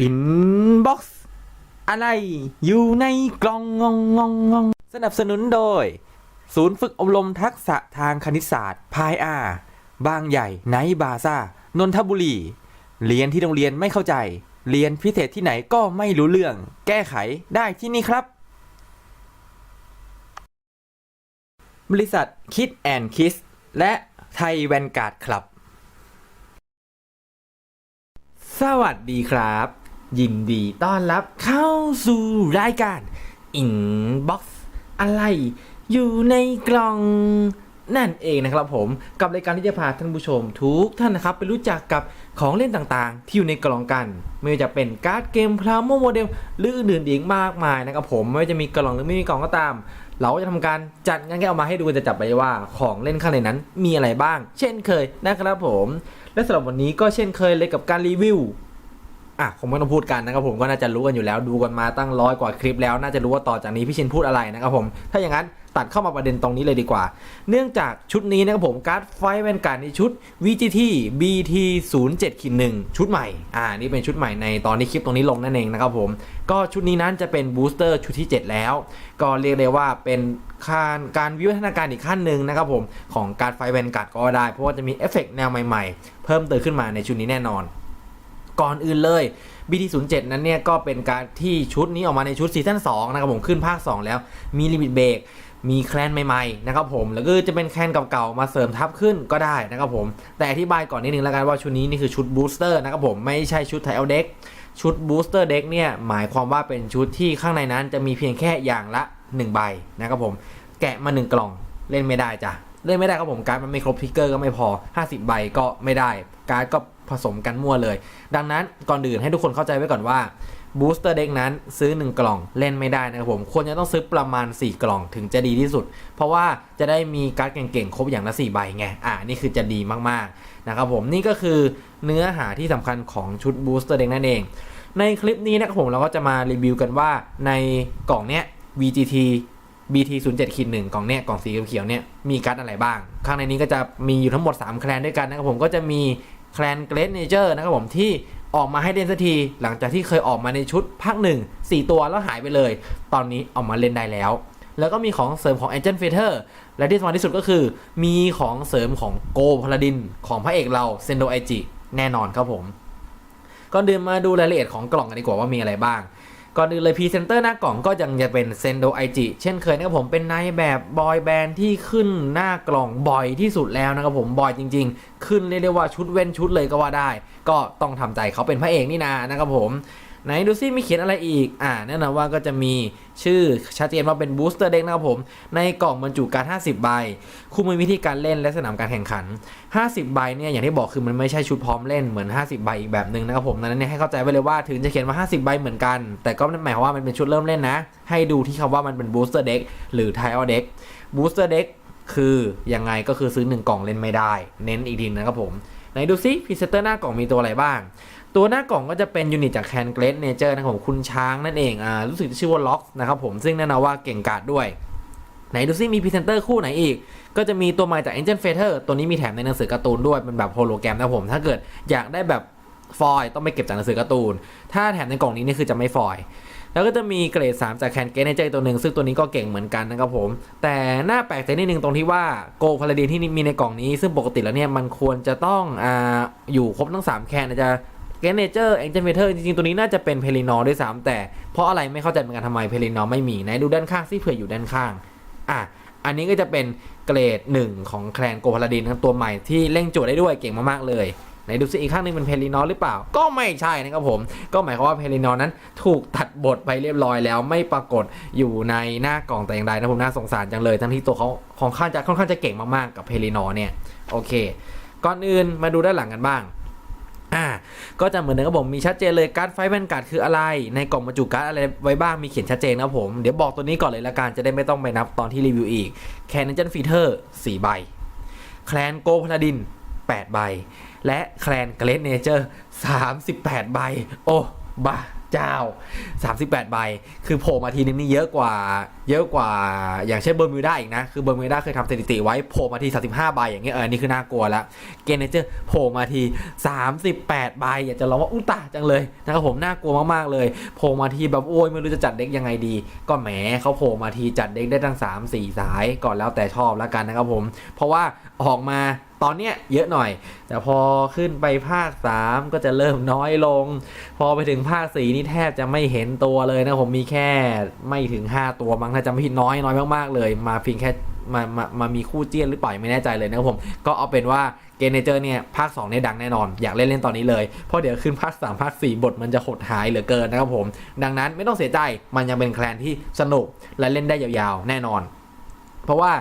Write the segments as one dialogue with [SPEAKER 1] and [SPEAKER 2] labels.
[SPEAKER 1] อินบ็อกซ์อะไรอยู่ในกล่องงองงองงองสนับสนุนโดย ศูนย์ฝึกอบรมทักษะทางคณิตศาสตร์พายอาบางใหญ่ไนบาซ่านนทบุรี เรียนที่โรงเรียนไม่เข้าใจ เรียนพิเศษที่ไหนก็ไม่รู้เรื่อง แก้ไขได้ที่นี่ครับ บริษัทคิดแอนคิสและไทยแวนการ์ดคลับ สวัสดีครับ ยินดีต้อนรับเข้าสู่รายการ Inbox อะไรอยู่ในกล่องนั่นเองนะครับผมกับรายการที่จะพาท่านผู้ชมทุกท่านนะครับไปรู้จักกับของเล่นต่างๆ ที่อยู่ในกล่องกัน ไม่ว่าจะเป็นการ์ดเกมพลาโมโมเดลหรืออื่นๆอีกมากมายนะครับผมไม่ว่าจะมีกล่องหรือไม่มีกล่องก็ตาม เราก็จะทำการจัดงานแค่เอามาให้ดูจะจับไปว่าของเล่นข้างในนั้นมีอะไรบ้าง เช่นเคยนะครับผม และสำหรับวันนี้ก็เช่นเคยเลยกับการรีวิว อะคงไม่ต้องพูดกันนะครับผมก็น่าจะรู้กันอยู่แล้วดูกันมาตั้งร้อยกว่าคลิปแล้วน่าจะรู้ว่าต่อจากนี้พี่ชินพูดอะไรนะครับผมถ้าอย่างนั้นตัดเข้ามาประเด็นตรงนี้เลยดีกว่า เนื่องจากชุดนี้นะครับผมการ์ดไฟแวนการ์ดในชุด VGT BT 0 7ขีด1ชุดใหม่ อ่า นี่เป็นชุดใหม่ในตอนที่คลิปตรงนี้ลงนั่นเองนะครับผม ก็ชุดนี้นั้นจะเป็นบูสเตอร์ชุดที่ 7 แล้ว ก็เรียกได้ว่าเป็นการการวิวัฒนาการอีกขั้นหนึ่งนะครับผมของการไฟแวนการ์ดก็ได้ เพราะว่าจะมีเอฟเฟกต์แนวใหม่ๆ เพิ่มเติมขึ้นมาในชุดนี้แน่นอน ก่อนอื่นเลย BT07 นั้นเนี่ยก็เป็นการที่ชุดนี้ออกมาในชุดซีซั่น2นะครับผมขึ้นภาค 2 แล้วมีลิมิตเบรกมีแคลนใหม่ๆนะครับผม แล้วก็จะเป็นแคลนเก่าๆมาเสริมทับขึ้นก็ได้นะครับผม แต่อธิบายก่อนนิดนึงแล้วกันว่าชุดนี้นี่คือชุดบูสเตอร์นะครับผมไม่ใช่ชุดไทเอลเด็กชุดบูสเตอร์เด็กเนี่ยหมายความว่าเป็นชุดที่ข้างในนั้นจะมีเพียงแค่อย่างละ 1 ใบนะครับผม แกะมา 1 กล่องเล่นไม่ได้จ้ะ เล่นไม่ได้ครับผมการ์ดมันไม่ครบทิกเกอร์ก็ไม่พอ 50 ใบก็ไม่ได้ การ์ดก็ ผสมกันมั่วเลย ดังนั้นก่อนอื่นให้ทุกคนเข้าใจไว้ก่อนว่าบูสเตอร์เด็กนั้นซื้อ 1 กล่องเล่นไม่ได้นะครับผมควรจะต้องซื้อประมาณ 4 กล่องถึงจะดีที่สุด เพราะว่าจะได้มีการ์ดเก่งๆ ครบอย่างละ 4 ใบไง อ่านี่คือจะดีมากๆ นะครับผมนี่ก็คือเนื้อหาที่สำคัญของชุดบูสเตอร์เด็กนั่นเอง ในคลิปนี้นะครับผมเราก็จะมารีวิวกันว่าในกล่องเนี้ย VGT BT 0 7ขีด1กล่องเนี้ยกล่องสีเขียวเนี่ยมีการ์ดอะไรบ้าง ข้างในนี้ก็จะมีอยู่ทั้งหมด 3 แคลนด้วยกันนะครับผมก็จะมี แคลนเกรดเนเจอร์นะครับผมที่ออกมาให้เล่นสักที หลังจากที่เคยออกมาในชุดภาคหนึ่ง4ตัวแล้วหายไปเลย ตอนนี้ออกมาเล่นได้แล้ว แล้วก็มีของเสริมของ Angel f a t e r และที่สำคัญที่สุดก็คือ มีของเสริมของโกพลาดินของพระเอกเราเซนโดไอจิแน่นอนครับผม ก็เดินมาดูรายละเอียดของกล่องกันดีกว่าว่ามีอะไรบ้าง ก่อนอื่นเลยพรีเซนเตอร์หน้ากล่องก็ยังจะเป็นเซนโดไอจิเช่นเคยนะครับผมเป็นนายแบบบอยแบนด์ที่ขึ้นหน้ากล่องบ่อยที่สุดแล้วนะครับผมบ่อยจริง ๆ ขึ้นเรียกได้ว่าชุดเว้นชุดเลยก็ว่าได้ ก็ต้องทำใจเขาเป็นพระเอกนี่นานะครับผม ไหนดูซิมีเขียนอะไรอีก อ่าแน่นอนว่าก็จะมีชื่อชัดเจนว่าเป็นบูสเตอร์เด็กนะครับผม ในกล่องบรรจุการ 50 ใบ คู่มือวิธีการเล่นและสนามการแข่งขัน 50 ใบเนี่ยอย่างที่บอกคือมันไม่ใช่ชุดพร้อมเล่นเหมือน 50 ใบอีกแบบหนึ่งนะครับผมนั้นเนี่ยให้เข้าใจไว้เลยว่าถึงจะเขียนว่า 50 ใบเหมือนกัน แต่ก็ไม่หมายความว่ามันเป็นชุดเริ่มเล่นนะ ให้ดูที่คำว่ามันเป็นบูสเตอร์เด็กหรือไทออเด็กบูสเตอร์เด็กคือยังไงก็คือซื้อหนึ่งกล่องเล่นไม่ได้ เน้นอีกทีนะครับผมไหนดูซิพรีเซนเตอร์หน้ากล่องมีตัวอะไรบ้าง ตัวหน้ากล่องก็จะเป็นยูนิตจากแคนเกรดเนเจอร์นะครับผมคุณช้างนั่นเองอ่ารู้สึกจะชื่อว่าล็อกนะครับผมซึ่งแน่นอนว่าเก่งกาจด้วยไหนดูซิมีพรีเซนเตอร์คู่ไหนอีก ก็จะมีตัวใหม่จาก Angel f a t e r ตัวนี้มีแถมในหนังสือการ์ตูนด้วย เป็นแบบโฮโลแกรมนะครับผม ถ้าเกิดอยากได้แบบฟอยล์ต้องไปเก็บจากหนังสือการ์ตูน ถ้าแถมในกล่องนี้นี่คือจะไม่ฟอยล์แล้วก็จะมีเกรด 3 จากแคนเกรดเนเจอร์ตัวหนึ่ง ซึ่งตัวนี้ก็เก่งเหมือนกันนะครับผม แต่หน้าแปลกใจนิดนึงตรงที่ว่าโกพาราดีนที่มีในกล่องนี้ ซึ่งปกติแล้วเนี่ยมันควรจะต้องออยู่ครบทั้ง 3 แคนจะ เกนเนเจอร์แองเจิลเมเทอร์จริงๆ ตัวนี้น่าจะเป็นเพลินอด้วยซ้ำแต่เพราะอะไรไม่เข้าใจเหมือนกันทำไมเพลินอไม่มีไหนดูด้านข้างซิเผื่ออยู่ด้านข้างอะอันนี้ก็จะเป็นเกรด 1 ของแคลนโกพาลาดินครับตัวใหม่ที่เร่งโจทย์ได้ด้วยเก่งมากๆเลยไหนดูซิอีกข้างหนึงเป็นเพลินอหรือเปล่า ก็ไม่ใช่นะครับผม ก็หมายความว่าเพลินอนั้นถูกตัดบทไปเรียบร้อยแล้วไม่ปรากฏอยู่ในหน้ากล่องแต่อย่างใดนะผมน่าสงสารจังเลยทั้งที่ตัวเขาของข้างจะค่อนข้างจะเก่งมากๆกับเพลินอเนี่ยโอเค ก่อนอื่นมาดูด้านหลังกันบ้าง อ่าก็จะเหมือนเดิมครับผมมีชัดเจนเลยการ์ดไฟแวนการ์ดคืออะไร ในกล่องบรรจุการ์ดอะไรไว้บ้างมีเขียนชัดเจนนะครับผม เดี๋ยวบอกตัวนี้ก่อนเลยละกันจะได้ไม่ต้องไปนับตอนที่รีวิวอีกแคนเจนฟีเทอร์4ใบแคลนโกพลาดิน 8 ใบ และแคลนเกรดเนเจอร์38 ใบ โอ้บ้าเจ้า 38 ใบ คือโผล่มาทีนึงนี่เยอะกว่า เยอะกว่าอย่างเช่นเบอร์มิวด้าอีกนะ คือเบอร์มิวด้าเคยทำสถิติไว้โผล่มาที 35 ใบอย่างเงี้ยเออนี่คือน่ากลัวล้วเกนเนเจอร์โผล่มาที 38 ใบอยากจะร้องว่าอุ้ตาจังเลยนะครับผมน่ากลัวมากๆเลยโผล่มาทีแบบโอ้ยไม่รู้จะจัดเด็กยังไงดี ก็แหมเขาโผล่มาทีจัดเด็กได้ทั้ง 3 4 สายก่อนแล้วแต่ชอบแล้วกันนะครับผม เพราะว่าออกมาตอนเนี้ยเยอะหน่อย แต่พอขึ้นไปภาค 3 ก็จะเริ่มน้อยลง พอไปถึงภาค 4 นี่แทบจะไม่เห็นตัวเลยนะผมมีแค่ไม่ถึง 5 ตัวมั้งถ้าจำไม่ผิดน้อยน้อยมากๆเลย มาเพียงแค่มามามามีคู่เจี้ยนหรือเปล่ายังไม่แน่ใจเลยนะครับผมก็เอาเป็นว่าเกนเนเจอร์เนี่ยภาค2เนี่ยดังแน่นอน อยากเล่นเล่นตอนนี้เลย เพราะเดี๋ยวขึ้นภาค3ภาค4บทมันจะหดหายเหลือเกินนะครับผม ดังนั้นไม่ต้องเสียใจมันยังเป็นแคลนที่สนุกและเล่นได้ยาวๆ แน่นอน เพราะว่า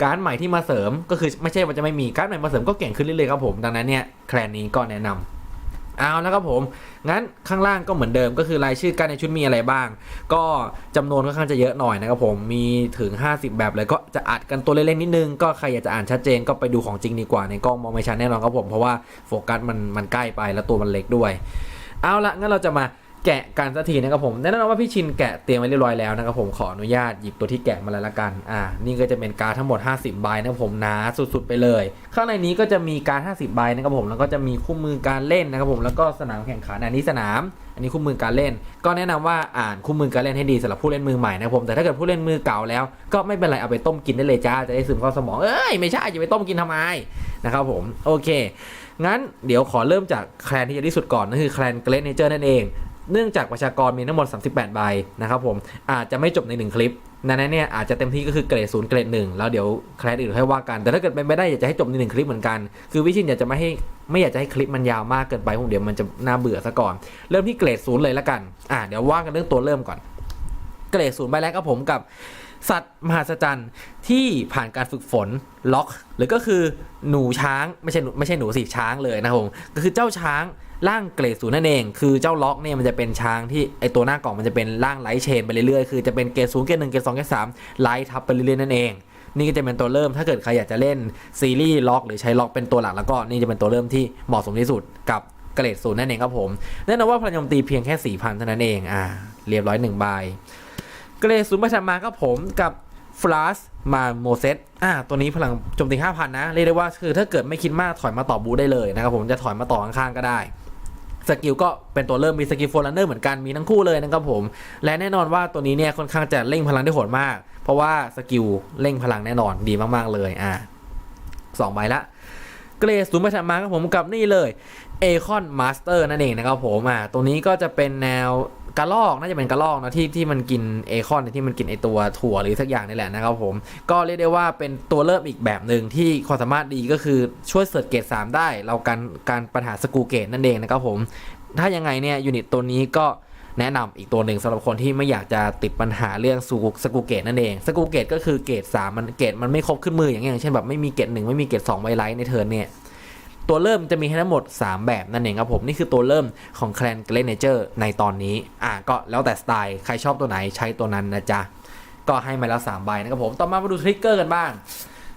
[SPEAKER 1] การดใหม่ที่มาเสริมก็คือไม่ใช่ว่าจะไม่มีการดใหม่มาเสริมก็เก่งขึ้นเรื่อยๆครับผมดังนั้นเนี่ยแคลนนี้ก็แนะนำ เอาแล้วครับผม งั้นข้างล่างก็เหมือนเดิมก็คือรายชื่อการในชุดมีอะไรบ้าง ก็จำนวนค่อนข้างจะเยอะหน่อยนะครับผม มีถึง 50 แบบเลยก็จะอัดกันตัวเล่นๆนิดนึง ก็ใครอยากจะอ่านชัดเจนก็ไปดูของจริงดีกว่าในกล้องมองไม่ชัดแน่นอนครับผม เพราะว่าโฟกัสมันมันใกล้ไปแล้วตัวมันเล็กด้วย เอาละงั้นเราจะมา แกะกันสักทีนะครับผมแน่นอนว่าพี่ชินแกะเตรียมไว้เรียบร้อยแล้วนะครับผมขออนุญาตหยิบตัวที่แกะมาแล้วละกันอ่านี่ก็จะเป็นการดทั้งหมด 50 ใบนะครับผมหนาสุดๆไปเลย ข้างในนี้ก็จะมีการด50 ใบนะครับผมแล้วก็จะมีคู่มือการเล่นนะครับผมแล้วก็สนามแข่งขันอันนี้สนาม อันนี้คู่มือการเล่น ก็แนะนำว่าอ่านคู่มือการเล่นให้ดีสำหรับผู้เล่นมือใหม่นะครับผมแต่ถ้าเกิดผู้เล่นมือเก่าแล้ว ก็ไม่เป็นไรเอาไปต้มกินได้เลยจ้าจะได้ซึมเข้าสมองเอ้ยไม่ใช่จะไปต้มกินทำไมนะครับผมโอเคงั้นเดี๋ยวขอเริ่มจากแคลนที่จะที่สุดก่อนนั่นคือแคลนเกรดเนเจอร์นั่นเอง เนื่องจากประชากรมีทั้งหมด 38 ใบนะครับผมอาจจะไม่จบใน 1 คลิปนั้นเนี่ยอาจจะเต็มที่ก็คือเกรดศูนย์เกรดหนึ่งแล้วเดี๋ยวแคลนอื่นค่อยว่ากัน แต่ถ้าเกิดเป็นไปได้อยากจะให้จบในหนึ่งคลิปเหมือนกัน คือวิชินอยากจะไม่ให้ไม่อยากจะให้คลิปมันยาวมากเกินไปผมเดี๋ยวมันจะน่าเบื่อซะก่อน เริ่มที่เกรดศูนย์เลยละกันอ่าเดี๋ยวว่ากันเรื่องตัวเริ่มก่อน เกรดศูนย์ใบแรกครับผมกับ สัตว์มหัศจรรย์ที่ผ่านการฝึกฝนล็อก หรือก็คือหนูช้างไม่ใช่ไม่ใช่หนูสิช้างเลยนะผมก็คือเจ้าช้างร่างเกรดศูนย์นั่นเอง คือเจ้าล็อกเนี่ยมันจะเป็นช้างที่ไอตัวหน้ากล่องมันจะเป็นร่างไลท์เชนไปเรื่อยๆ คือจะเป็นเกรดศูนย์เกรดหนึ่งเกรดสองเกรดสามไลท์ทับไปเรื่อยๆนั่นเอง นี่ก็จะเป็นตัวเริ่ม ถ้าเกิดใครอยากจะเล่นซีรีส์ล็อกหรือใช้ล็อกเป็นตัวหลักแล้วก็นี่จะเป็นตัวเริ่มที่เหมาะสมที่สุดกับเกรดศูนย์นั่นเองครับผมแน่นอนว่าพลังโจมตีเพียงแค่สี่พันเท่านั้นเอง อ่า เรียบร้อยหนึ่งใบ เกรดศูนย์ประชันมาครับผมกับฟลาสมาโมเซตอ่า ตัวนี้พลังโจมตี 5,000 นะ เรียกได้ว่าคือถ้าเกิดไม่คิดมากถอยมาต่อบูได้เลยนะครับผมจะถอยมาต่อข้างๆก็ได้ สกิลก็เป็นตัวเริ่มมีสกิลโฟลันเนอร์เหมือนกันมีทั้งคู่เลยนะครับผม และแน่นอนว่าตัวนี้เนี่ยค่อนข้างจะเร่งพลังได้โหดมาก เพราะว่าสกิลเร่งพลังแน่นอนดีมากๆเลยอ่าสองใบละเกรดสูงไประชันมาครับผมกับนี่เลยเอคอนมาสเตอร์นั่นเองนะครับผมอ่าตัวนี้ก็จะเป็นแนว กระลอกน่าจะเป็นกระลอกนะที่ที่มันกินเอคอนที่มันกินไอตัวถั่วหรือสักอย่างนี่แหละนะครับผม ก็เรียกได้ว่าเป็นตัวเริ่มอีกแบบหนึ่งที่ความสามารถดีก็คือช่วยเสิร์ชเกรด3ได้ เราการการปัญหาสกูเกตนั่นเองนะครับผม ถ้ายังไงเนี่ยยูนิตตัวนี้ก็แนะนำอีกตัวหนึ่งสำหรับคนที่ไม่อยากจะติดปัญหาเรื่องสูสกูเกตนั่นเองสกูเกตก็คือเกรด3มันเกรดมันไม่ครบขึ้นมืออย่างเงี้ยอย่างเช่นแบบไม่มีเกรดหนึ่งไม่มีเกรด2ไวไลท์ในเทิร์นเนี่ย ตัวเริ่มจะมีให้ทั้งหมด 3 แบบนั่นเองครับผม นี่คือตัวเริ่มของแคลนเกรนเจอร์ในตอนนี้อะก็แล้วแต่สไตล์ ใครชอบตัวไหนใช้ตัวนั้นนะจ๊ะ ก็ให้มาแล้ว 3 ใบนะครับผม ต่อมามาดูทริกเกอร์กันบ้าง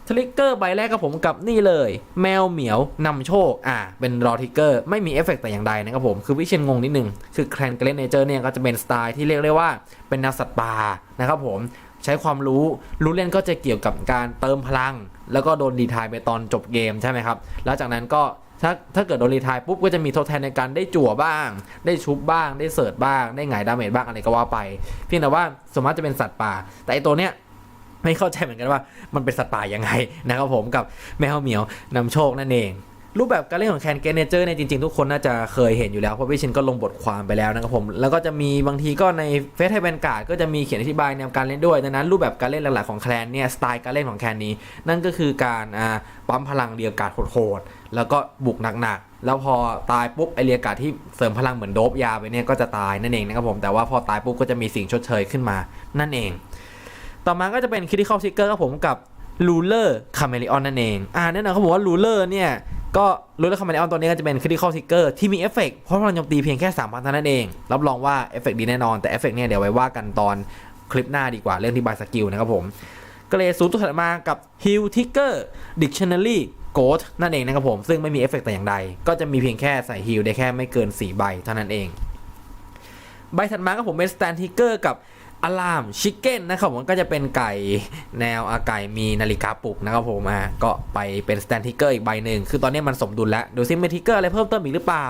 [SPEAKER 1] ทริกเกอร์ใบแรกครับผมกับนี่เลย แมวเหมียวนำโชค อะเป็นรอทริกเกอร์ไม่มีเอฟเฟกต์แต่อย่างใดนะครับผม คือวิเชียนงงนิดนึง คือแคลนเกรนเจอร์เนี่ยก็จะเป็นสไตล์ที่เรียกได้ว่าเป็นแนวสัตว์ป่านะครับผม ใช้ความรู้ รู้เล่นก็จะเกี่ยวกับการเติมพลัง แล้วก็โดนดีทายไปตอนจบเกมใช่ไหมครับ แล้วจากนั้นก็ถ้าถ้าเกิดโดนรีทายปุ๊บก็จะมีทดแทนในการได้จั่วบ้าง ได้ชุบบ้าง ได้เสิร์ชบ้าง ได้หงายดาเมจบ้างอะไรก็ว่าไป เพียงแต่ว่าสมมติจะเป็นสัตว์ป่า แต่ไอตัวเนี้ยไม่เข้าใจเหมือนกันว่ามันเป็นสัตว์ป่ายังไงนะครับผมกับแมวเหมียวนำโชคนั่นเอง รูปแบบการเล่นของแคนเกนเนเจอร์เนี่ยจริงๆ ทุกคนน่าจะเคยเห็นอยู่แล้ว เพราะพี่ชินก็ลงบทความไปแล้วนะครับผม แล้วก็จะมีบางทีก็ในเฟซไทยแบนการ์ดก็จะมีเขียนอธิบายแนวการเล่นด้วย ดังนั้นรูปแบบการเล่นหลักๆของแคนเนี่ยสไตล์การเล่นของแคนนี้ นั่นก็คือการอ่าปั๊มพลังเรียกการ์ดโหดๆแล้วก็บุกหนักๆ แล้วพอตายปุ๊บไอเรียกกาดที่เสริมพลังเหมือนโดบยาไปเนี่ยก็จะตายนั่นเองนะครับผมแต่ว่าพอตายปุ๊บก็จะมีสิ่งชดเชยขึ้นมา นั่นเอง ต่อมาก็จะเป็น Critical Trigger ครับผมกับ Ruler Chameleon นั่นเอง อ่าแน่นอนเขาบอกว่า Ruler เนี่ย ก็ Ruler Chameleon ตัวนี้ก็จะเป็น Critical Trigger ที่มีเอฟเฟกต์เพราะพลังโจมตีเพียงแค่3,000เท่านั้นเอง รับรองว่าเอฟเฟกต์ดีแน่นอน แต่เอฟเฟกต์เนี่ยเดี๋ยวไว้ว่ากันตอนคลิปหน้าดีกว่าเรื่องที่บายสกิลนะครับผมเกรดศูนย์ตัวถัดมากับ Heal Trigger Dictionary Ghost นั่นเองนะครับผม ซึ่งไม่มีเอฟเฟกต์แต่อย่างใด ก็จะมีเพียงแค่ใส่ Heal ได้แค่ไม่เกิน 4 ใบเท่านั้นเอง ใบถัดมาก็ผมเป็นสแตนทิกเกอร์กับ อลามชิคเก้นนะครับผมก็จะเป็นไก่แนวอาไก่มีนาฬิกาปลุกนะครับผมอะก็ไปเป็นสแตนทิกเกอร์อีกใบหนึ่งคือตอนนี้มันสมดุลแล้วดูซิมีทิกเกอร์อะไรเพิ่มเติมอีกหรือเปล่า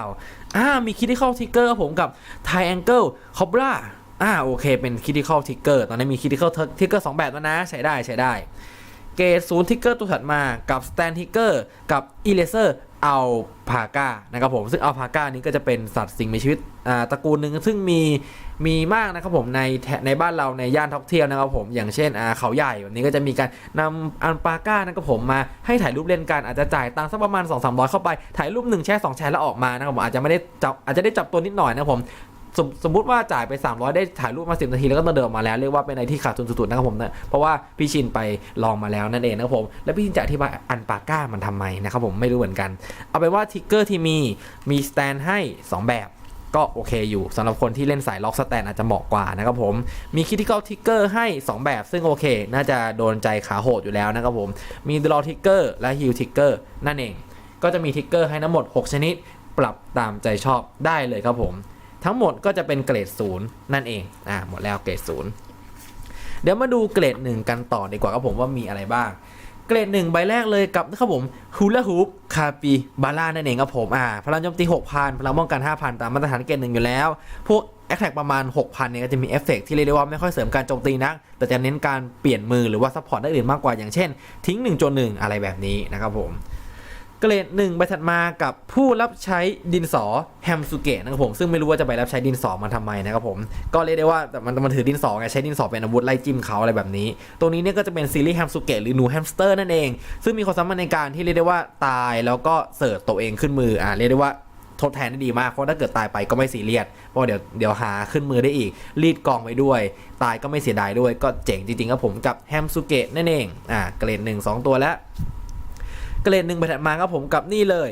[SPEAKER 1] อ่ามีคิดที่เข้าทิกเกอร์ครับผมกับไทแองเกิลคอบราอ่าโอเคเป็นคิดที่เข้าทิกเกอร์ตอนนี้มีคิดที่เข้าทิกเกอร์สองแบบแล้วนะใช้ได้ใช้ได้เกรดศูนย์ทิกเกอร์ตัวถัดมากับสแตนทิกเกอร์กับอีเลเซอร์ อัลพาก้านะครับผมซึ่งอัลพาก้านี้ก็จะเป็นสัตว์สิ่งมีชีวิตตระกูลหนึ่งซึ่งมีมีมากนะครับผมในในบ้านเราในย่านท่องเที่ยวนะครับผมอย่างเช่นเขาใหญ่แบบนี้ก็จะมีการนำอัลปาก้านะครับผมมาให้ถ่ายรูปเล่นกันอาจจะจ่ายตังค์สักประมาณ2 3 0 0เข้าไปถ่ายรูป1แชร์2แชร์แล้วออกมานะครับผมอาจจะไม่ได้จับอาจจะได้จับตัวนิดหน่อยนะครับผม สมสมมติว่าจ่ายไป 300 ได้ถ่ายรูปมา10 นาที แล้วก็เดินออกมาแล้วเรียกว่าเป็นอะไรที่ขาดทุนสุดๆนะครับผมนะเพราะว่าพี่ชินไปลองมาแล้วนั่นเองนะครับผม แล้วพี่ชินจะอธิบายอันปาก้ามันทำไมนะครับผมไม่รู้เหมือนกัน เอาเป็นว่าทิกเกอร์ที่มีมีสแตนให้ 2 แบบก็โอเคอยู่สำหรับคนที่เล่นสายล็อกสแตนอาจจะเหมาะกว่านะครับผม มีคิ t ิค a l ทิกเกอร์ให้ 2 แบบ ซึ่งโอเค น่าจะโดนใจขาโหดอยู่แล้วนะครับผม มีด r อทิกเกอร์และฮิลทิกเกอร์นั่นเอง ก็จะมีทิกเกอร์ให้ทั้งหมด 6 ชนิด ปรับตามใจชอบได้เลยครับผม ทั้งหมดก็จะเป็นเกรดศูนย์นั่นเองอ่าหมดแล้วเกรดศูนย์เดี๋ยวมาดูเกรดหนึ่งกันต่อดีกว่าครับผมว่ามีอะไรบ้างเกรดหนึ่งใบแรกเลยกับครับผมฮูลาฮูปคาปิบาร่านั่นเองครับผมอ่าพลังโจมตี 6,000 พลังป้องกัน 5,000 ตามมาตรฐานเกรดหนึ่งอยู่แล้ว พวกแอคแท็กประมาณ 6,000 เนี่ยก็จะมีเอฟเฟกต์ที่เรียกได้ว่าไม่ค่อยเสริมการโจมตีนัก แต่จะเน้นการเปลี่ยนมือหรือว่าซัพพอร์ตได้อื่นมากกว่าอย่างเช่น ทิ้ง1จน1อะไรแบบนี้นะครับผม เกรดหนึ่งใบถัดมากับผู้รับใช้ดินสอแฮมสุเกะนะครับผมซึ่งไม่รู้ว่าจะไปรับใช้ดินสอมาทำไมนะครับผมก็เรียกได้ว่าแต่มันมันถือดินสอไงใช้ดินสอเป็นอาวุธไล่จิ้มเขาอะไรแบบนี้ตรงนี้เนี่ยก็จะเป็นซีรีส์แฮมสุเกะหรือหนูแฮมสเตอร์นั่นเอง ซึ่งมีความสามารถในการที่เรียกได้ว่าตายแล้วก็เสิร์ฟตัวเองขึ้นมืออ่าเรียกได้ว่าทดแทนได้ดีมากเพราะถ้าเกิดตายไปก็ไม่ซีเรียสเพราะเดี๋ยวเดี๋ยวหาขึ้นมือได้อีก รีดกองไว้ด้วย ตายก็ไม่เสียดายด้วยก็เจ๋งจริงๆครับผมกับแฮมสุเกะนั่นเองอ่าเกรดหนึ่งสองตัวแล้ว เกรดหนึ่งไปถัดมาครับผมกับนี่เลย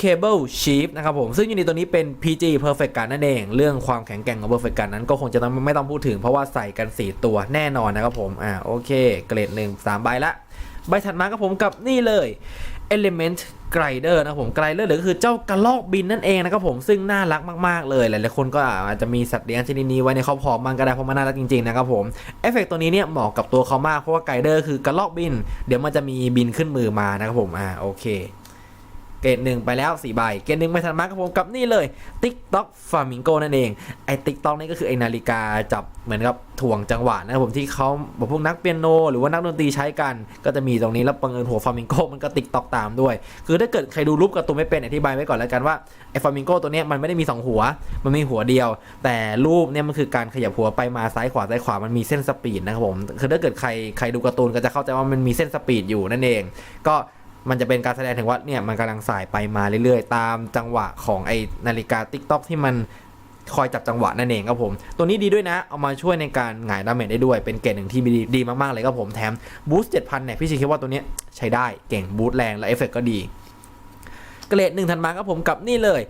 [SPEAKER 1] Cable Sheep นะครับผมซึ่งยูนิตตัวนี้เป็น PG Perfect Gun นั่นเอง เรื่องความแข็งแกร่งของ Perfect Gun นั้นก็คงจะต้องไม่ต้องพูดถึงเพราะว่าใส่กัน 4 ตัวแน่นอนนะครับผมอ่าโอเค เกรดหนึ่งสามใบละใบถัดมาครับผมกับนี่เลย Element Glider นะครับผม Glider หรือก็คือเจ้ากระลอกบินนั่นเองนะครับผมซึ่งน่ารักมากๆเลย หลายๆคนก็อาจจะมีสัตว์เลี้ยงชนิดนี้ไว้ในครอบครองมันก็ได้เพราะมันน่ารักจริงๆนะครับผมเอฟเฟกตัวนี้เนี่ยเหมาะกับตัวเขามากเพราะว่า Glider คือกระลอกบิน เดี๋ยวมันจะมีบินขึ้นมือมานะครับผมอ่าโอเค เกรดหนึ่งไปแล้ว4ใบเกรดหนึ่งไปถัดมาครับผมกับนี่เลย TikTok Flamingo นั่นเองไอ้ TikTok นี่ก็คือไอ้นาฬิกาจับเหมือนกับถ่วงจังหวะนะครับผมที่เขาบอกพวกนักเปียโน หรือว่านักดนตรีใช้กัน ก็จะมีตรงนี้แล้วบังเอิญหัวฟลามิงโกมันก็ TikTok ตามด้วย คือถ้าเกิดใครดูรูปการ์ตูนไม่เป็นอธิบายไว้ก่อนแล้วกันว่าไอ้ฟลามิงโกตัวนี้มันไม่ได้มี 2 หัว มันมีหัวเดียว แต่รูปเนี่ยมันคือการขยับหัวไปมาซ้ายขวาซ้ายขวามันมีเส้นสปีดนะครับผมคือถ้าเกิดใครใครดูการ์ตูนก็จะเข้าใจว่ามันมีเส้นสปีดอยู่นั่นเอง ก็ มันจะเป็นการแสดงถึงว่าเนี่ยมันกำลังสายไปมาเรื่อยๆ ตามจังหวะของไอนาฬิกาติ๊กต็อกที่มันคอยจับจังหวะนั่นเองครับผม ตัวนี้ดีด้วยนะ เอามาช่วยในการหงายดาเมจได้ด้วย เป็นเกรดหนึ่งที่ดีดีมากๆเลยครับผม แถมบูสต์เจ็ดพันเนี่ย พี่ชิคิดว่าตัวเนี้ยใช้ได้ เก่งบูสต์แรงและเอฟเฟกก็ดี เกรดหนึ่งถัดมาครับผมกับนี่เลย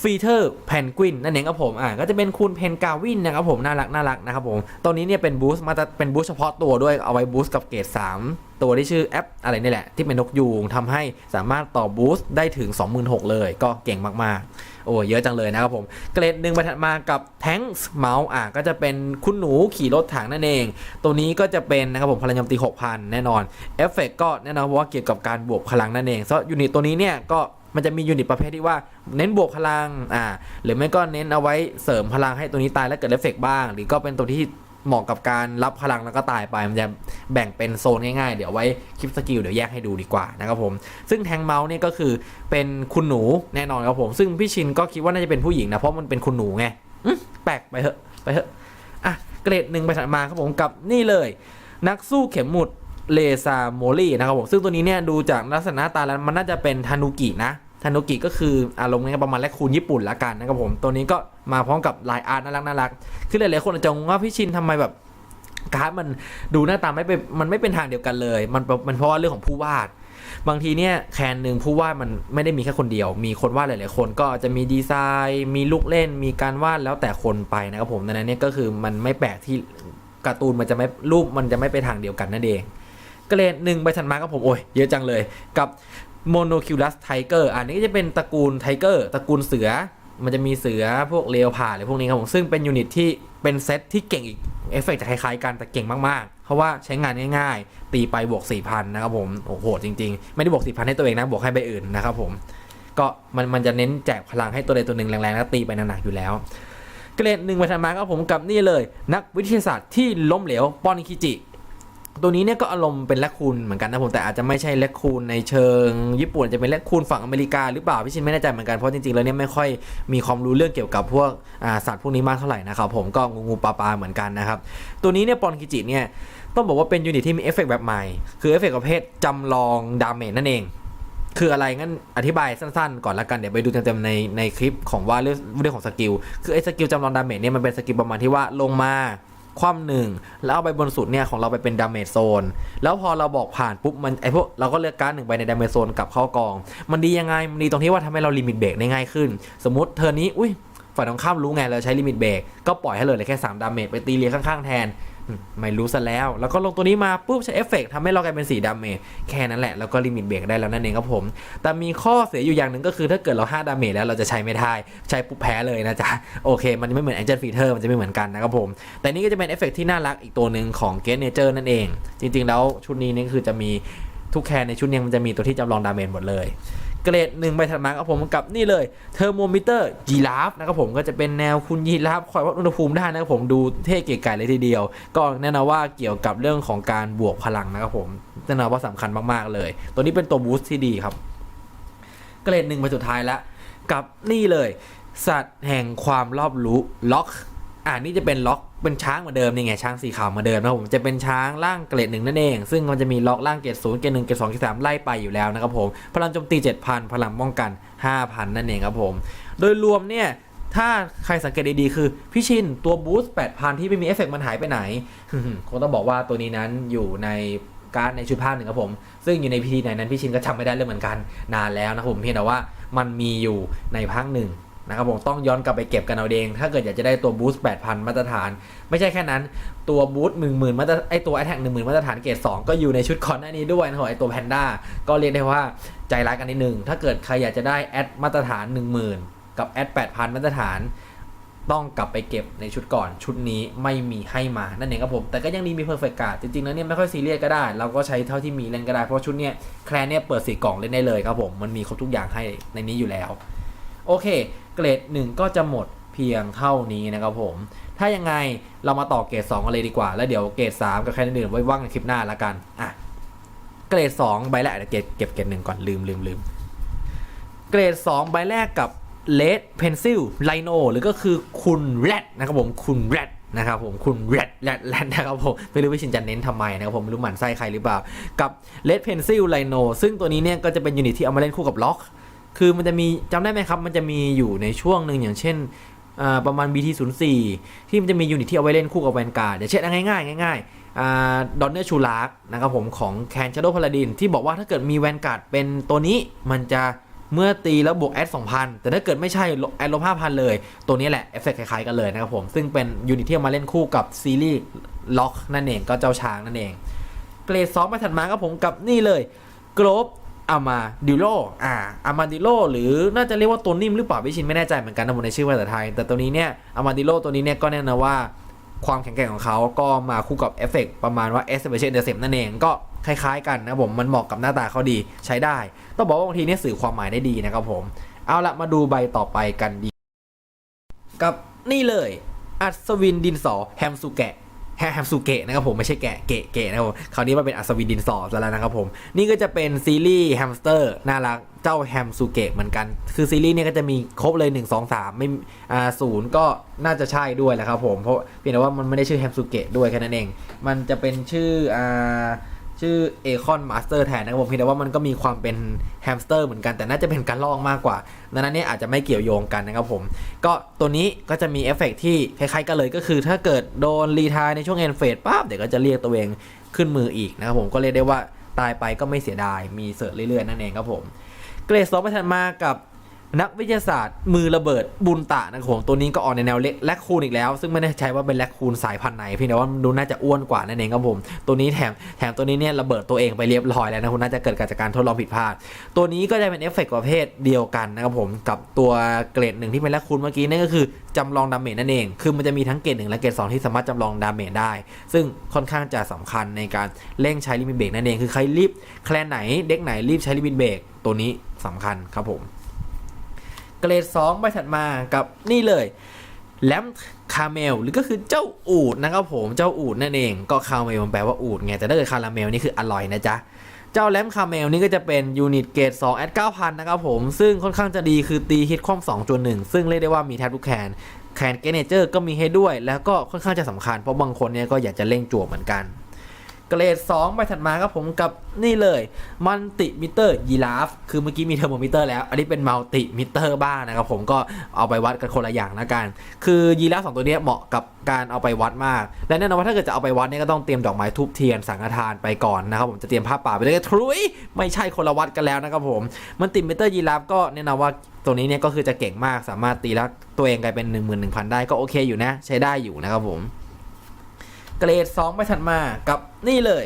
[SPEAKER 1] ฟีเทอร์แพนกวินนั่นเองครับผมอ่าก็จะเป็นคุณเพนกาวินนะครับผมน่ารักน่ารักนะครับผมตัวนี้เนี่ยเป็นบูสต์มาจะเป็นบูสต์เฉพาะตัวด้วยเอาไว้บูสต์กับเกรด3 ตัวที่ชื่อแอปอะไรนี่แหละ ที่เป็นนกยูงทำให้สามารถต่อบูสต์ได้ถึง 26,000เลย ก็เก่งมากๆ โอ้เยอะจังเลยนะครับผม เกรดหนึ่งไปถัดมากับแทงส์เมาส์อะก็จะเป็นคุณหนูขี่รถถังนั่นเอง ตัวนี้ก็จะเป็นนะครับผมพลังโจมตี 6,000 แน่นอนเอฟเฟกก็แน่นอนเพราะว่าเกี่ยวกับการบวกพลังนั่นเองเพราะยูนิตตัวนี้เนี่ยก็ มันจะมียูนิตประเภทที่ว่าเน้นบวกพลังอ่าหรือไม่ก็เน้นเอาไว้เสริมพลังให้ตัวนี้ตายแล้วเกิดเอฟเฟกบ้าง หรือก็เป็นตัวที่เหมาะกับการรับพลังแล้วก็ตายไป มันจะแบ่งเป็นโซนง่ายๆ เดี๋ยวไว้คลิปสกิลเดี๋ยวแยกให้ดูดีกว่านะครับผม ซึ่งแทงเมาส์เนี่ยก็คือเป็นคุณหนูแน่นอนครับผม ซึ่งพี่ชินก็คิดว่าน่าจะเป็นผู้หญิงนะ เพราะมันเป็นคุณหนูไงแปลกไปเถอะไปเถอะอะเกรดหนึ่งไปถัดมาครับผมกับนี่เลย นักสู้เข็มหมุดเลซาโมลี่นะครับผม ซึ่งตัวนี้เนี่ยดูจากลักษณะตาแล้วมันน่าจะเป็นทานุกินะ ทานุกิก็คืออารมณ์นี่ยประมาณแรคคูนญี่ปุ่นละกันนะครับผม ตัวนี้ก็มาพร้อมกับลายอาร์ตน่ารักน่ารัก คือหลายๆคนอาจจะงงว่าพี่ชินทำไมแบบการ์ดมันดูหน้าตาไม่เป็นมันไม่เป็นทางเดียวกันเลย มันมันเพราะว่าเรื่องของผู้วาด บางทีเนี่ยแคนหนึ่งผู้วาดมันไม่ได้มีแค่คนเดียว มีคนวาดหลาย ๆ คนก็จะมีดีไซน์ มีลูกเล่น มีการวาดแล้วแต่คนไปนะครับผมดังนั้นเนี่ยก็คือมันไม่แปลกที่การ์ตูนมันจะไม่รูปมันจะไม่ไปทางเดียวกันนั่นเองก็เกรดหนึ่งใบถัดมาครับผมโอ้ยเยอะจังเลยกับ โมโนคิวลัสไทเกอร์อันนี้จะเป็นตระกูลไทเกอร์ตระกูลเสือ มันจะมีเสือพวกเลวผ่าหรือพวกนี้ครับผมซึ่งเป็นยูนิตที่เป็นเซตที่เก่งอีกเอฟเฟกต์จะคล้ายๆกันแต่เก่งมากๆ เพราะว่าใช้งานง่ายๆ ตีไปบวก 4,000 นะครับผม โอ้โห จริงๆ ไม่ได้บวก 4,000 ให้ตัวเองนะ บวกให้ใบอื่นนะครับผม ก็มันมันจะเน้นแจกพลังให้ตัวใดตัวหนึ่งแรงๆ แล้วตีไปหนักๆ อยู่แล้ว เกรดหนึ่งไปทำมาครับผมกับนี่เลย นักวิทยาศาสตร์ที่ล้มเหลวปอนคิจิ ตัวนี้เนี่ยก็อารมณ์เป็นแลคคูนเหมือนกันนะผมแต่อาจจะไม่ใช่แลคคูนในเชิง ญี่ปุ่นจะเป็นแลคคูนฝั่งอเมริกาหรือเปล่าพี่ชินไม่แน่ใจเหมือนกันเพราะจริงๆแล้วเนี่ยไม่ค่อยมีความรู้เรื่องเกี่ยวกับพวกสัตว์พวกนี้มากเท่าไหร่นะครับผมก็งูงูปลาปลาเหมือนกันนะครับตัวนี้เนี่ยปอนคิจิเนี่ยต้องบอกว่าเป็นยูนิตที่มีเอฟเฟกต์แบบใหม่ คือเอฟเฟกต์ประเภทจำลองดาเมจนั่นเอง คืออะไรงั้นอธิบายสั้นๆ ก่อนละกันเดี๋ยวไปดูเต็มๆในในคลิปของว่าเรื่องเรื่องของสกิลคือไอ้สกิลจำลองดาเมจเนี่ยมันเป็นสกิลประมาณที่ว่าลงมา คว่ำหนึ่งแล้วเอาไปบนสุดเนี่ยของเราไปเป็นดาเมจโซนแล้วพอเราบอกผ่านปุ๊บมันไอพวกเราก็เลือกการ์ดหนึ่งไปในดาเมจโซนกับเข้ากอง มันดียังไง มันดีตรงที่ว่าทำให้เราลิมิตเบรกได้ง่ายขึ้น สมมติเทอนี้อุ้ยฝ่ายตรงข้ามรู้ไงเราใช้ลิมิตเบรกก็ปล่อยให้เลยเลยแค่3ดาเมจไปตีเลียข้างๆแทน ไม่รู้ซะแล้ว แล้วก็ลงตัวนี้มาปุ๊บใช้เอฟเฟกต์ทำให้เรากลายเป็นสีดาเมจแค่นั้นแหละ แล้วก็ลิมิตเบรกได้แล้วนั่นเองครับผม แต่มีข้อเสียอยู่อย่างหนึ่งก็คือถ้าเกิดเรา 5 ดาเมจแล้วเราจะใช้ไม่ได้ ใช้ปุ๊บแพ้เลยนะจ๊ะ โอเค มันไม่เหมือน Angel Feeder มันจะไม่เหมือนกันนะครับผม แต่นี่ก็จะเป็นเอฟเฟกต์ที่น่ารักอีกตัวหนึ่งของ Gate Nature นั่นเอง จริง ๆ แล้วชุดนี้นี่คือจะมีทุกแคนในชุดนี้มันจะมีตัวที่จำลองดาเมจหมดเลย เกรดหนึ่งใบถัดมาครับผมกับนี่เลยเทอร์โมมิเตอร์ยีราฟนะครับผมก็จะเป็นแนวคุณยีราฟคอยวัดอุณหภูมิได้นะครับผมดูเท่เก๋ไก่เลยทีเดียว ก็แน่นอนว่าเกี่ยวกับเรื่องของการบวกพลังนะครับผมแน่นอนว่าสำคัญมากๆเลย ตัวนี้เป็นตัวบูสต์ที่ดีครับ เกรดหนึ่งใบสุดท้ายแล้วกับนี่เลย สัตว์แห่งความรอบรู้ล็อก อ่านี่จะเป็นล็อกเป็นช้างเหมือนเดิมนี่ไงช้างสีขาวเหมือนเดิมนะครับผมจะเป็นช้างร่างเกรดหนึ่งนั่นเอง ซึ่งมันจะมีล็อกร่างเกรดศูนย์เกรดหนึ่งเกรดสองเกรดสามไล่ไปอยู่แล้วนะครับผมพลังโจมตี 7,000 พลังป้องกัน 5,000 นั่นเองครับผม โดยรวมเนี่ยถ้าใครสังเกตดีๆ คือ พี่ชินตัวบูสต์8,000 ที่ไม่มีเอฟเฟกต์มันหายไปไหนคงต้องบอกว่าตัวนี้นั้นอยู่ในการ์ดในชุดภาคหนึ่งครับผม ซึ่งอยู่ในพีทีไหนนั้นพี่ชินก็จำไม่ได้เลยเหมือนกันนานแล้วนะครับผมเพียงแต่ว่ามันมีอยู่ในภาคหนึ่ง นะครับผมต้องย้อนกลับไปเก็บกันเอาเอง ถ้าเกิดอยากจะได้ตัวบูสต์8,000 มาตรฐาน ไม่ใช่แค่นั้น ตัวบูสต์หนึ่งหมื่นมาตรไอตัวแอทแทกหนึ่งหมื่นมาตรฐานเกรดสองก็อยู่ในชุดคอนหน้านี้ด้วยนะครับไอตัวแพนด้าก็เรียกได้ว่าใจร้ายกันนิดนึง ถ้าเกิดใครอยากจะได้แอดมาตรฐาน 10,000 กับแอด8,000 มาตรฐาน ต้องกลับไปเก็บในชุดก่อน ชุดนี้ไม่มีให้มานั่นเองครับผม แต่ก็ยังดีมีเพอร์เฟกต์การ์ดจริงๆแล้วเนี่ยไม่ค่อยซีเรียสก็ได้ เราก็ใช้เท่าที่มีเล่นก็ได้เพราะชุดเนี้ยแคลนเนี่ยเปิดสี่กล่องเล่นได้เลยครับผมมันมีครบทุกอย่างให้ในนี้อยู่แล้วโอเค เกรดหนึ่งก็จะหมดเพียงเท่านี้นะครับผม ถ้ายังไงเรามาต่อเกรด2กันเลยดีกว่า แล้วเดี๋ยวเกรด 3 กับแค่อื่นไว้ว่างในคลิปหน้าละกันอะเกรด 2 ใบแรกเดี๋ยวเก็บเก็บเกรดหนึ่งก่อนลืมลืมลืมเกรด 2 ใบแรกกับ Red Pencil Lino หรือก็คือคุณแรดนะครับผมคุณแรดนะครับผมคุณแรดแรดแรดนะครับผมไม่รู้วิชินจะเน้นทำไมนะครับผมไม่รู้หมั่นไส้ใครหรือเปล่า กับ Red Pencil Lino ซึ่งตัวนี้เนี่ยก็จะเป็นยูนิตที่เอามาเล่นคู่กับล็อก คือมันจะมีจำได้ไหมครับ มันจะมีอยู่ในช่วงหนึ่งอย่างเช่นประมาณ BT04 ที่มันจะมียูนิตที่เอาไว้เล่นคู่กับแวนการ์ดอย่างเช่นเอาง่ายๆง่ายๆดอนเนอร์ชูลาร์กนะครับผมของแคนชาโดพาลาดินที่บอกว่าถ้าเกิดมีแวนการ์ดเป็นตัวนี้มันจะเมื่อตีแล้วบวกแอด2,000 แต่ถ้าเกิดไม่ใช่แอดลบ5,000 เลย ตัวนี้แหละเอฟเฟกต์คล้ายๆกันเลยนะครับผม ซึ่งเป็นยูนิตที่เอามาเล่นคู่กับซีรีส์ล็อกนั่นเองก็เจ้าช้างนั่นเอง เกรด2ไปถัดมาครับผมกับนี่เลยกรอบ อามาดิโลอ่าอามาดิโลหรือน่าจะเรียกว่าตัวนิ่มหรือเปล่าพี่ชินไม่แน่ใจเหมือนกันนะผมในชื่อภาษาไทย แต่ตัวนี้เนี่ยอามาดิโลตัวนี้เนี่ยก็แน่นอนว่าความแข็งแกร่งของเขาก็มาคู่กับเอฟเฟกต์ประมาณว่า e s t a b l i s h Intercept นั่นเองก็คล้ายๆกันนะผมมันเหมาะกับหน้าตาเขาดีใช้ได้ ต้องบอกว่าบางทีเนี่ยสื่อความหมายได้ดีนะครับผม เอาละมาดูใบต่อไปกันดี กับนี่เลย อัศวินดินสอแฮมสุแกะ แฮมสุเกะนะครับผมไม่ใช่แกะเกะเกะนะครับผมคราวนี้มาเป็นอัศวินดินสอซะแล้วนะครับผม นี่ก็จะเป็นซีรีส์แฮมสเตอร์น่ารักเจ้าแฮมสุเกะเหมือนกัน คือซีรีส์เนี่ยก็จะมีครบเลย 1 2 3 ไม่อ่าศูนย์ก็น่าจะใช่ด้วยแหละครับผมเพราะเพียงแต่ว่ามันไม่ได้ชื่อแฮมสุเกะด้วยแค่นั้นเอง มันจะเป็นชื่ออ่า ชื่อเอคอนมาสเตอร์แทนนะครับผมเพียงแต่ว่ามันก็มีความเป็นแฮมสเตอร์เหมือนกันแต่น่าจะเป็นการลอกมากกว่าดังนั้นเนี่ยอาจจะไม่เกี่ยวโยงกันนะครับผม ก็ตัวนี้ก็จะมีเอฟเฟกต์ที่คล้ายๆกันเลยก็คือ ถ้าเกิดโดนรีทายในช่วงเอ็นเฟสปั๊บเดี๋ยวก็จะเรียกตัวเองขึ้นมืออีกนะครับผมก็เรียกได้ว่าตายไปก็ไม่เสียดายมีเสิร์ชเรื่อยๆนั่นเองครับผม เกรดสองไปถัดมากับ นักวิทยาศาสตร์มือระเบิดบุญตะนะครับตัวนี้ก็ออกในแนวเล็กแลคคูนอีกแล้ว ซึ่งไม่แน่ใจว่าเป็นแลคคูนสายพันธุ์ไหนเพียงแต่ว่าดูน่าจะอ้วนกว่านั่นเองครับผม ตัวนี้แถมแถมตัวนี้เนี่ยระเบิดตัวเองไปเรียบร้อยแล้วนะคุณน่าจะเกิดจากการทดลองผิดพลาด ตัวนี้ก็จะเป็นเอฟเฟกต์ประเภทเดียวกันนะครับผมกับตัวเกรดหนึ่งที่เป็นแลคคูนเมื่อกี้นั่นก็คือจำลองดาเมจนั่นเอง คือมันจะมีทั้งเกรดหนึ่งและเกรดสองที่สามารถจำลองดาเมจได้ ซึ่งค่อนข้างจะสำคัญในการเร่งใช้ลิมิตเบรกนั่นเองคือใครรีบแคลนไหนเด็กไหนรีบใช้ลิมิตเบรกตัวนี้สำคัญครับผม เกรด2ใบถัดมากับนี่เลยแลมคาเมลหรือก็คือเจ้าอูดนะครับผมเจ้าอูดนั่นเองก็คาเมลมันแปลว่าอูดไงแต่ถ้าเกิดคาราเมลนี่คืออร่อยนะจ๊ะเจ้าแลมคาเมลนี่ก็จะเป็นยูนิตเกรด2แอด9,000 นะครับผม ซึ่งค่อนข้างจะดีคือตีฮิตคว่ำ2จน1ซึ่งเรียกได้ว่ามีแทบทุกแคนแคนเกเนเจอร์ก็มีให้ด้วย แล้วก็ค่อนข้างจะสำคัญเพราะบางคนเนี่ยก็อยากจะเร่งจั่วเหมือนกัน เกรด2ใบถัดมาครับผมกับนี่เลยมัลติมิเตอร์ยีราฟคือเมื่อกี้มีเทอร์โมมิเตอร์แล้ว อันนี้เป็นมัลติมิเตอร์บ้างนะครับผมก็เอาไปวัดกันคนละอย่างละกัน คือยีราฟสองตัวนี้เหมาะกับการเอาไปวัดมาก และแน่นอนว่าถ้าเกิดจะเอาไปวัดเนี่ยก็ต้องเตรียมดอกไม้ทูบเทียนสังฆทานไปก่อนนะครับผมจะเตรียมผ้าป่าไปด้วยทรุยไม่ใช่คนละวัดกันแล้วนะครับผมมัลติมิเตอร์ยีราฟก็แน่นอนว่าตัวนี้เนี่ยก็คือจะเก่งมากสามารถตีแล้วตัวเองกลายเป็น 1 1 0 0 0 ได้ก็โอเคอยู่นะ ใช้ได้อยู่นะครับผม เกรด 2 ไปถัดมากับนี่เลย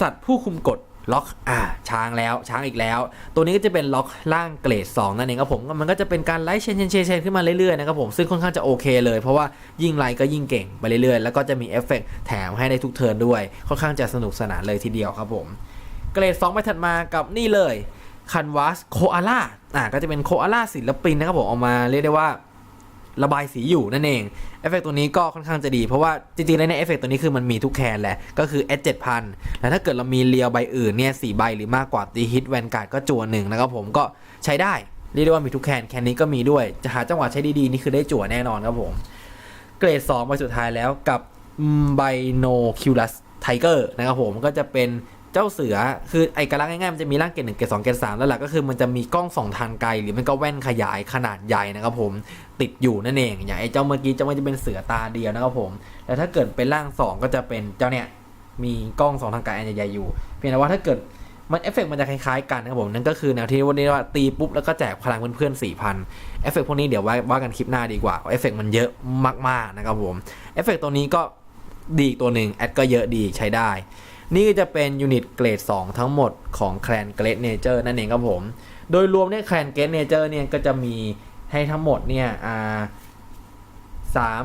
[SPEAKER 1] สัตว์ผู้คุมกฎล็อกอ่าช้างแล้วช้างอีกแล้ว ตัวนี้ก็จะเป็นล็อกล่างเกรด 2 นั่นเองครับผมมันก็จะเป็นการไล่เชนเชนเชนเชนขึ้นมาเรื่อยๆนะครับผมซึ่งค่อนข้างจะโอเคเลย เพราะว่ายิ่งไล่ก็ยิ่งเก่งไปเรื่อยๆ แล้วก็จะมีเอฟเฟกต์แถมให้ได้ทุกเทิร์นด้วย ค่อนข้างจะสนุกสนานเลยทีเดียวครับผมเกรด 2 ไปถัดมากับนี่เลยคันวาสโคอาล่าอ่าก็จะเป็นโคอาล่าศิลปินนะครับผมเอามาเรียกได้ว่า ระบายสีอยู่นั่นเองเอฟเฟกตัวนี้ก็ค่อนข้างจะดี เพราะว่าจริงๆแล้วเนี่ยเอฟเฟกตัวนี้คือมันมีทุกแคนแหละ ก็คือ S 7000แล้วถ้าเกิดเรามีเรียวใบอื่นเนี่ยสี่ใบหรือมากกว่าตีฮิตแวนการ์ดก็จั่วหนึ่งนะครับผมก็ใช้ได้เรียกได้ว่ามีทุกแคนแคนนี้ก็มีด้วย จะหาจังหวะใช้ดีๆนี่คือได้จั่วแน่นอนครับผม เกรด2ใบสุดท้ายแล้วกับไบโนคิวลัสไทเกอร์นะครับผมก็จะเป็น เจ้าเสือคือไอกระลักง่ายๆมันจะมีร่างเกรดหนึ่งเกรดสองเกรดสามแล้วหลักก็คือมันจะมีกล้องส่องทางไกล หรือมันก็แว่นขยายขนาดใหญ่นะครับผมติดอยู่นั่นเองอย่างไอเจ้าเมื่อกี้จะไม่จะเป็นเสือตาเดียวนะครับผมแต่ถ้าเกิดเป็นร่างสองก็จะเป็นเจ้าเนี่ยมีกล้องสองทางไกลอันใหญ่ๆอยู่ เพียงแต่ว่าถ้าเกิดมันเอฟเฟกต์มันจะคล้ายๆกันนะครับผมนั่นก็คือแนวที่วันนี้ว่าตีปุ๊บแล้วก็แจกพลังเพื่อนๆสี่พันเอฟเฟกต์พวกนี้เดี๋ยวว่าว่ากันคลิปหน้าดีกว่าเอฟเฟกต์มันเยอะมากๆนะครับผมเอฟเฟกต์ตัวนี้ก็ดีตัวหนึ่งแอดก็เยอะดีใช้ได้ นี่จะเป็นยูนิตเกรด 2 ทั้งหมดของแคลนเกรดเนเจอร์นั่นเองครับผม โดยรวมเนี่ยแคลนเกรดเนเจอร์เนี่ยก็จะมีให้ทั้งหมดเนี่ยอ่า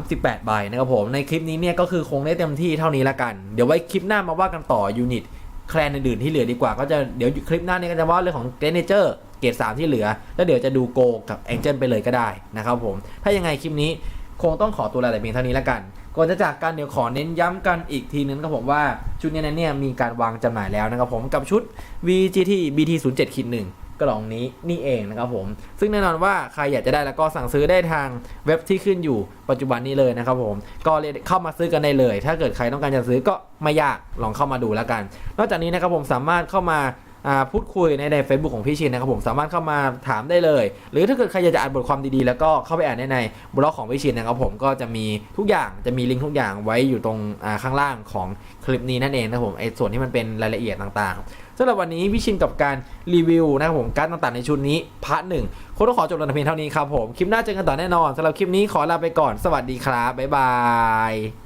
[SPEAKER 1] 38ใบนะครับผม ในคลิปนี้เนี่ยก็คือคงได้เต็มที่เท่านี้ละกัน เดี๋ยวไว้คลิปหน้ามาว่ากันต่อยูนิตแคลนอื่นๆที่เหลือดีกว่า ก็จะเดี๋ยวคลิปหน้านี้ก็จะว่าเรื่องของเกรดเนเจอร์เกรด3ที่เหลือ แล้วเดี๋ยวจะดูโกกับแองเจิลไปเลยก็ได้นะครับผม ถ้ายังไงคลิปนี้คงต้องขอตัวลาแต่เพียงเท่านี้ละกัน ก่อนจะจากกันเดี๋ยวขอเน้นย้ำกันอีกทีนึงครับผมว่าชุดนี้นเนี่ยมีการวางจำหน่ายแล้วนะครับผมกับชุด VGT BT 0 7 ขีด1กล่องนี้นี่เองนะครับผม ซึ่งแน่นอนว่าใครอยากจะได้แล้วก็สั่งซื้อได้ทางเว็บที่ขึ้นอยู่ปัจจุบันนี้เลยนะครับผม ก็เลยเข้ามาซื้อกันได้เลย ถ้าเกิดใครต้องการจะซื้อก็ไม่ยากลองเข้ามาดูแล้วกัน นอกจากนี้นะครับผมสามารถเข้ามา พูดคุยในใน Facebook ของพี่ชินนะครับผมสามารถเข้ามาถามได้เลย หรือถ้าเกิดใครอยากจะอ่านบทความดีๆ แล้วก็เข้าไปอ่านได้ในบล็อกของพี่ชินนะครับผมก็จะมีทุกอย่างจะมีลิงก์ทุกอย่างไว้อยู่ตรงข้างล่างของคลิปนี้นั่นเองนะครับผมไอ้ส่วนที่มันเป็นรายละเอียดต่างๆสำหรับวันนี้พี่ชินกับการรีวิวนะครับผมการต่างๆในชุดนี้พาร์ทหนึ่งคงต้องขอจบลงแต่เพียงเท่านี้ครับผมคลิปหน้าเจอกันต่อแน่นอนสำหรับคลิปนี้ขอลาไปก่อนสวัสดีครับบ๊ายบาย